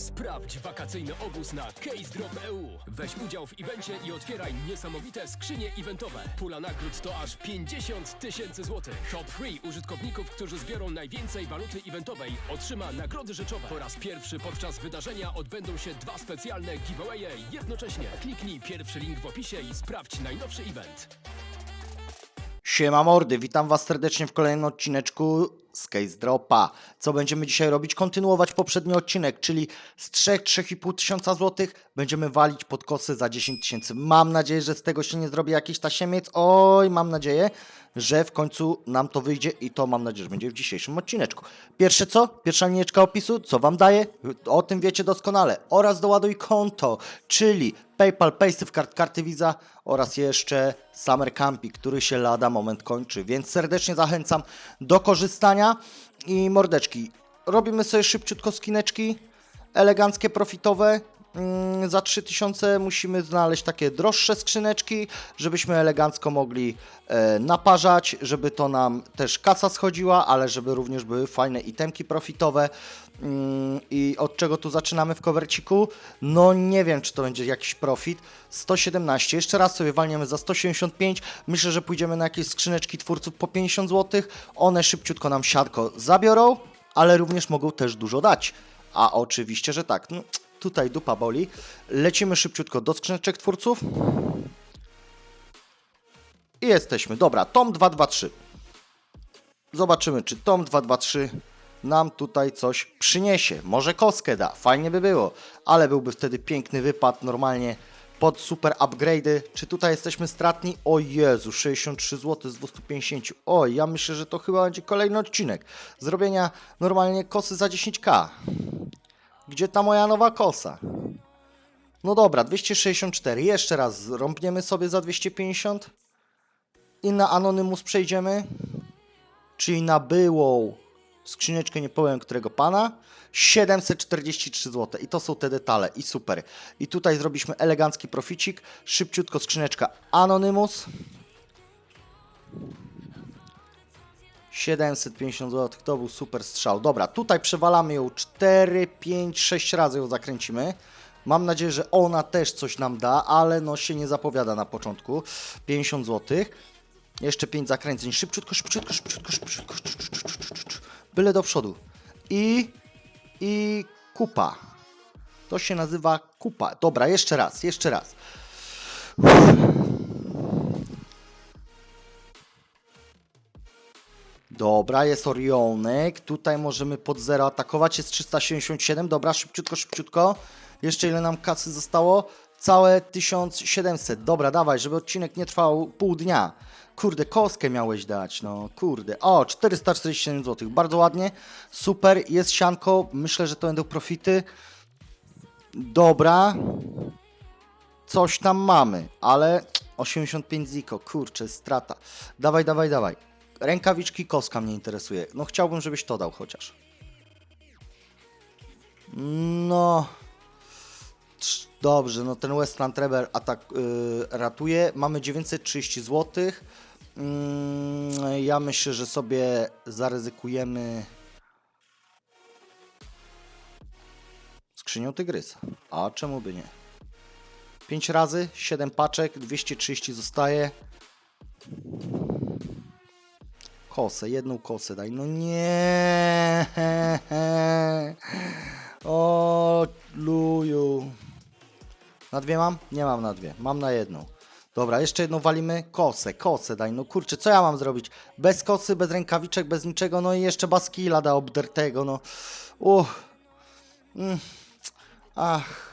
Sprawdź wakacyjny obóz na Case Drop EU. Weź udział w evencie i otwieraj niesamowite skrzynie eventowe. Pula nagród to aż 50 tysięcy złotych. Top 3 użytkowników, którzy zbiorą najwięcej waluty eventowej, otrzyma nagrody rzeczowe. Po raz pierwszy podczas wydarzenia odbędą się dwa specjalne giveawaye jednocześnie. Kliknij pierwszy link w opisie i sprawdź najnowszy event. Siema mordy, witam was serdecznie w kolejnym odcineczku z Case Dropa. Co będziemy dzisiaj robić? Kontynuować poprzedni odcinek, czyli z 3-3,5 tysiąca złotych będziemy walić pod kosy za 10 tysięcy. Mam nadzieję, że z tego się nie zrobi jakiś tasiemiec. Oj, mam nadzieję, że w końcu nam to wyjdzie i to mam nadzieję, że będzie w dzisiejszym odcineczku. Pierwsze co? Pierwsza linieczka opisu, co wam daje? O tym wiecie doskonale. Oraz doładuj konto, czyli PayPal, Paysafe, kart, karty Visa oraz jeszcze Summer Campi, który się lada moment kończy. Więc serdecznie zachęcam do korzystania i mordeczki. Robimy sobie szybciutko skineczki, eleganckie, profitowe. Mm, Za 3000 musimy znaleźć takie droższe skrzyneczki, żebyśmy elegancko mogli e, naparzać, żeby to nam też kasa schodziła, ale żeby również były fajne itemki profitowe. Mm, I od czego tu zaczynamy w coverciku? No nie wiem, czy to będzie jakiś profit. 117, jeszcze raz sobie walniemy za 175. Myślę, że pójdziemy na jakieś skrzyneczki twórców po 50 zł. One szybciutko nam siadko zabiorą, ale również mogą też dużo dać. A oczywiście, że tak. No, tutaj dupa boli. Lecimy szybciutko do skrzyneczek twórców. I jesteśmy. Dobra, tom 223. Zobaczymy, czy tom 223 nam tutaj coś przyniesie. Może kostkę da, fajnie by było, ale byłby wtedy piękny wypad normalnie pod super upgrade'y. Czy tutaj jesteśmy stratni? O Jezu, 63 zł z 250. Oj, ja myślę, że to chyba będzie kolejny odcinek. Zrobienia normalnie kosy za 10k. Gdzie ta moja nowa kosa? No dobra, 264. Jeszcze raz rąbniemy sobie za 250. I na Anonymous przejdziemy. Czyli na byłą skrzyneczkę nie powiem którego pana 743 zł i to są te detale i super i tutaj zrobiliśmy elegancki proficik szybciutko skrzyneczka Anonymous 750 zł, to był super strzał. Dobra, tutaj przewalamy ją 4, 5, 6 razy ją zakręcimy. Mam nadzieję, że ona też coś nam da, ale no się nie zapowiada na początku. 50 zł. Jeszcze 5 zakręceń. Szybciutko, szybciutko, szybciutko, szybciutko. Byle do przodu. I, i kupa. To się nazywa kupa. Dobra, jeszcze raz, jeszcze raz. Dobra, jest Orionek. Tutaj możemy pod zero atakować. Jest 377. Dobra, szybciutko, szybciutko. Jeszcze ile nam kasy zostało? Całe 1700. Dobra, dawaj, żeby odcinek nie trwał pół dnia. Kurde, kostkę miałeś dać, no kurde. O, 447 zł. Bardzo ładnie. Super, jest sianko. Myślę, że to będą profity. Dobra. Coś tam mamy, ale 85 ziko, kurczę, strata. Dawaj, dawaj, dawaj. Rękawiczki koska mnie interesuje. No chciałbym, żebyś to dał chociaż. No. Dobrze, no ten Westland Rebel atak yy, ratuje. Mamy 930 zł. Mm, ja myślę, że sobie zaryzykujemy skrzynią tygrysa. A czemu by nie? 5 razy, 7 paczek, 230 zostaje. Kosę, jedną kosę daj. No nie. O, luju. Na dwie mam? Nie mam na dwie. Mam na jedną. Dobra, jeszcze jedną walimy. Kosę, kosę daj. No kurczę, co ja mam zrobić? Bez kosy, bez rękawiczek, bez niczego. No i jeszcze baskila da obdertego. No. Uff. Mm. Ach.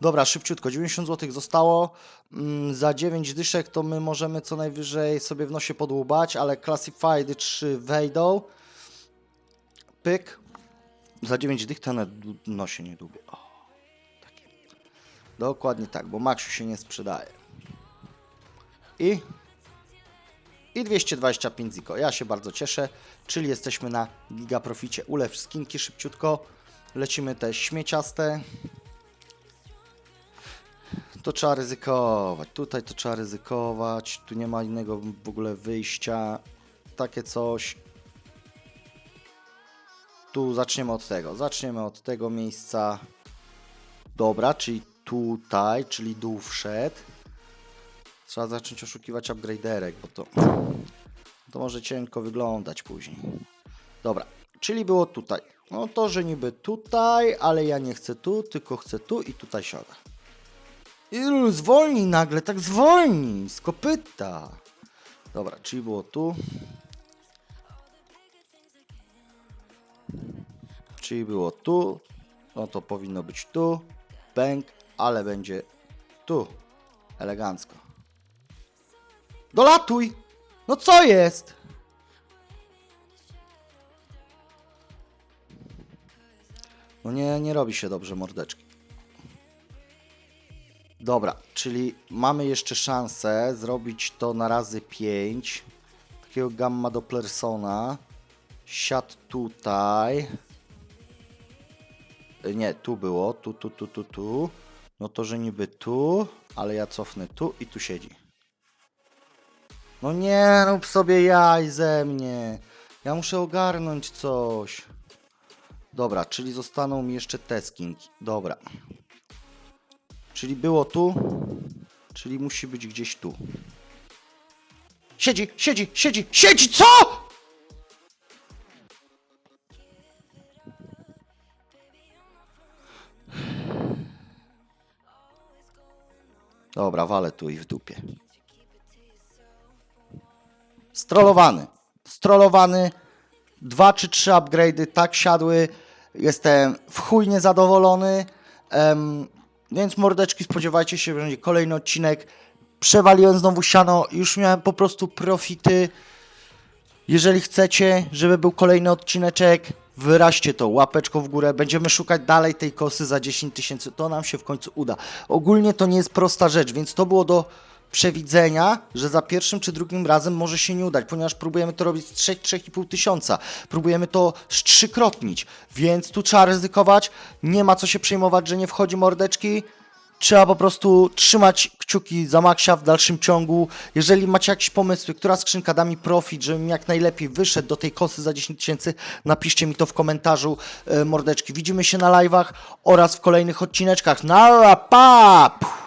Dobra, szybciutko. 90 zł zostało. Mm, za 9 dyszek to my możemy co najwyżej sobie w nosie podłubać, ale Classified 3 wejdą. Pyk. Za 9 dych to na nosie nie dłubię. O, takie. Dokładnie tak, bo Maxiu się nie sprzedaje. I i 225 ziko. Ja się bardzo cieszę, czyli jesteśmy na giga proficie. Ulew skinki szybciutko. Lecimy te śmieciaste. To trzeba ryzykować. Tutaj to trzeba ryzykować. Tu nie ma innego w ogóle wyjścia. Takie coś. Tu zaczniemy od tego. Zaczniemy od tego miejsca. Dobra, czyli tutaj, czyli dół wszedł. Trzeba zacząć oszukiwać upgraderek, bo to, to może cienko wyglądać później. Dobra, czyli było tutaj. No to, że niby tutaj, ale ja nie chcę tu, tylko chcę tu i tutaj siada. Ilu zwolnij nagle, tak zwolnij, z kopyta. Dobra, czyli było tu. Czyli było tu, no to powinno być tu, bęk, ale będzie tu. Elegancko. Dolatuj! No co jest? No nie, nie robi się dobrze mordeczki. Dobra, czyli mamy jeszcze szansę zrobić to na razy 5. Takiego gamma Dopplersona. Siad tutaj. Y, Nie, tu było. Tu, tu, tu, tu, tu. No to, że niby tu, ale ja cofnę tu i tu siedzi. No nie rób sobie jaj ze mnie. Ja muszę ogarnąć coś. Dobra, czyli zostaną mi jeszcze te skinki. Dobra. Czyli było tu, czyli musi być gdzieś tu. Siedzi, siedzi, siedzi, siedzi, co? Dobra, walę tu i w dupie. Strollowany. Strollowany. Dwa czy trzy upgrade'y tak siadły. Jestem w chuj niezadowolony. Em, więc mordeczki, spodziewajcie się, że będzie kolejny odcinek. Przewaliłem znowu siano. Już miałem po prostu profity. Jeżeli chcecie, żeby był kolejny odcineczek, wyraźcie to łapeczką w górę. Będziemy szukać dalej tej kosy za 10 tysięcy. To nam się w końcu uda. Ogólnie to nie jest prosta rzecz, więc to było do przewidzenia, że za pierwszym czy drugim razem może się nie udać, ponieważ próbujemy to robić z 3-3,5 tysiąca. Próbujemy to strzykrotnić, więc tu trzeba ryzykować. Nie ma co się przejmować, że nie wchodzi mordeczki. Trzeba po prostu trzymać kciuki za Maxia w dalszym ciągu. Jeżeli macie jakieś pomysły, która skrzynka da mi profit, żebym jak najlepiej wyszedł do tej kosy za 10 tysięcy, napiszcie mi to w komentarzu, e, mordeczki. Widzimy się na live'ach oraz w kolejnych odcineczkach. Na pa!